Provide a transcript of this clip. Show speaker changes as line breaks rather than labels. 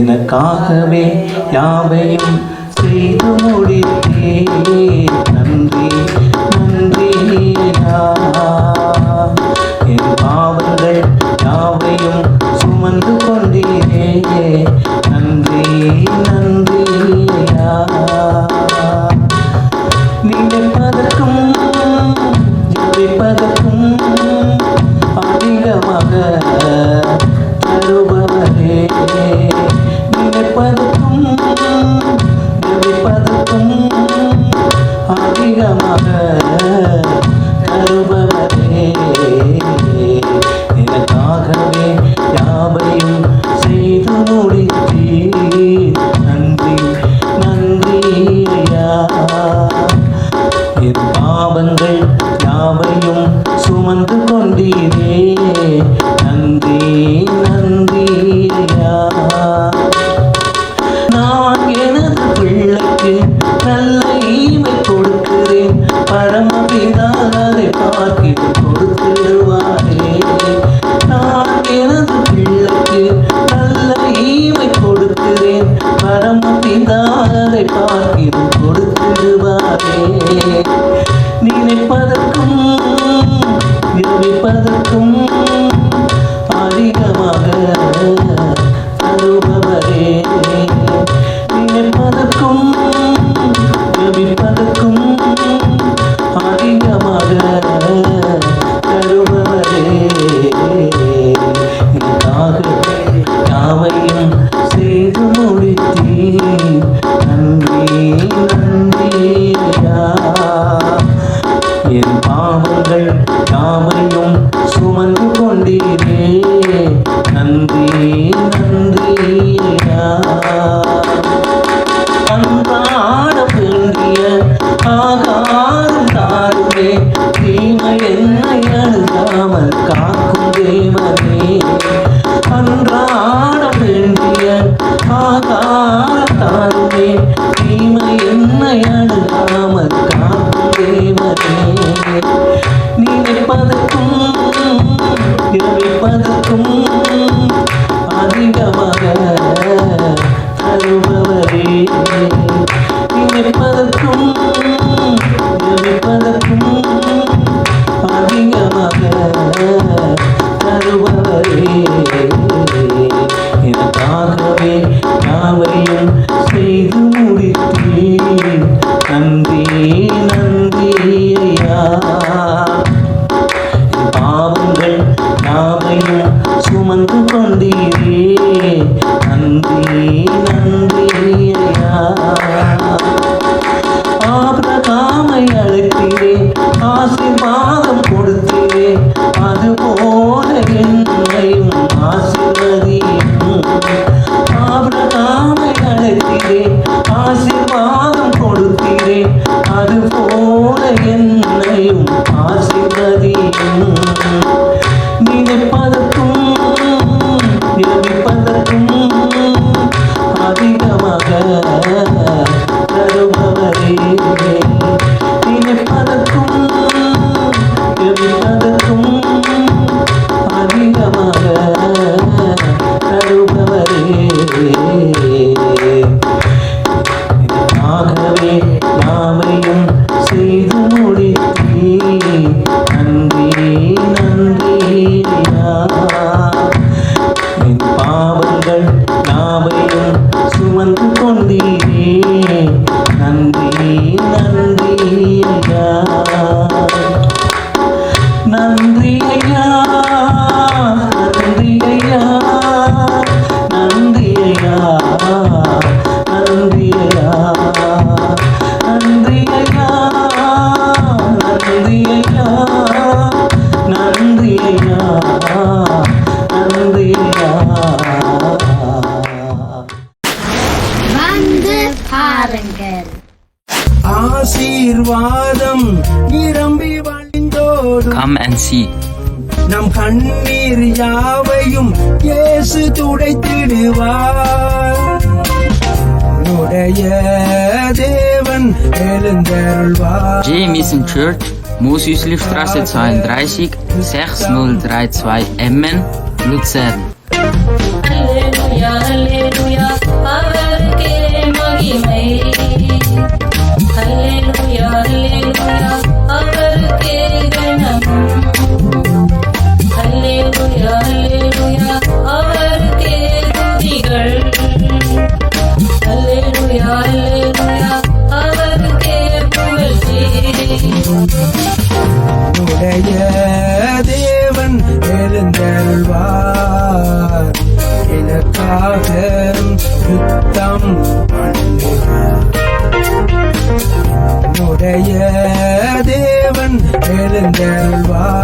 எனக்காகவே யாவையும் செய்து முடித்தே நன்றி நன்றி. ತಂದಿದೆ ನಂದಿ நந்தியா நான் எனது பிள்ளைக்கு நல்ல ஈமை கொடுக்கிறேன் பரமபிதா அதை பார்க்கிட்டு கொடுத்துடுவாரே நான் எனது பிள்ளைக்கு நல்ல ஈமை கொடுக்கிறேன் பரமபிதா அதை பார்க்கிட்டு கொடுத்துடுவாரே நினைப்பது
quando பாருங்கள்
ஆசீர்வாதம் நிரம்பி வழிந்தோடும்
Come and see.
நம் கண்ணீர் யாவையும் இயேசு துடைத்திடுவார் உடைய தேவன் எழுந்தருள்வார்
JM ist in Church, Musiusliftstraße 32, 6032 Emmen, Luzern.
Halleluja, Halleluja, Amen. மகிமை அல்லேலூயா அல்லேலூயா அவருக்கே கணமும் அல்லேலூயா அல்லேலூயா அவருக்கே துதிகள் அல்லேலூயா அல்லேலூயா அவருக்கே புகழ்ச்சி
உடைய தேவன் எழுந்தருள்வார். எனக்காக யுத்தம் பண்ண உடைய தேவன் எழுந்தருள்வார்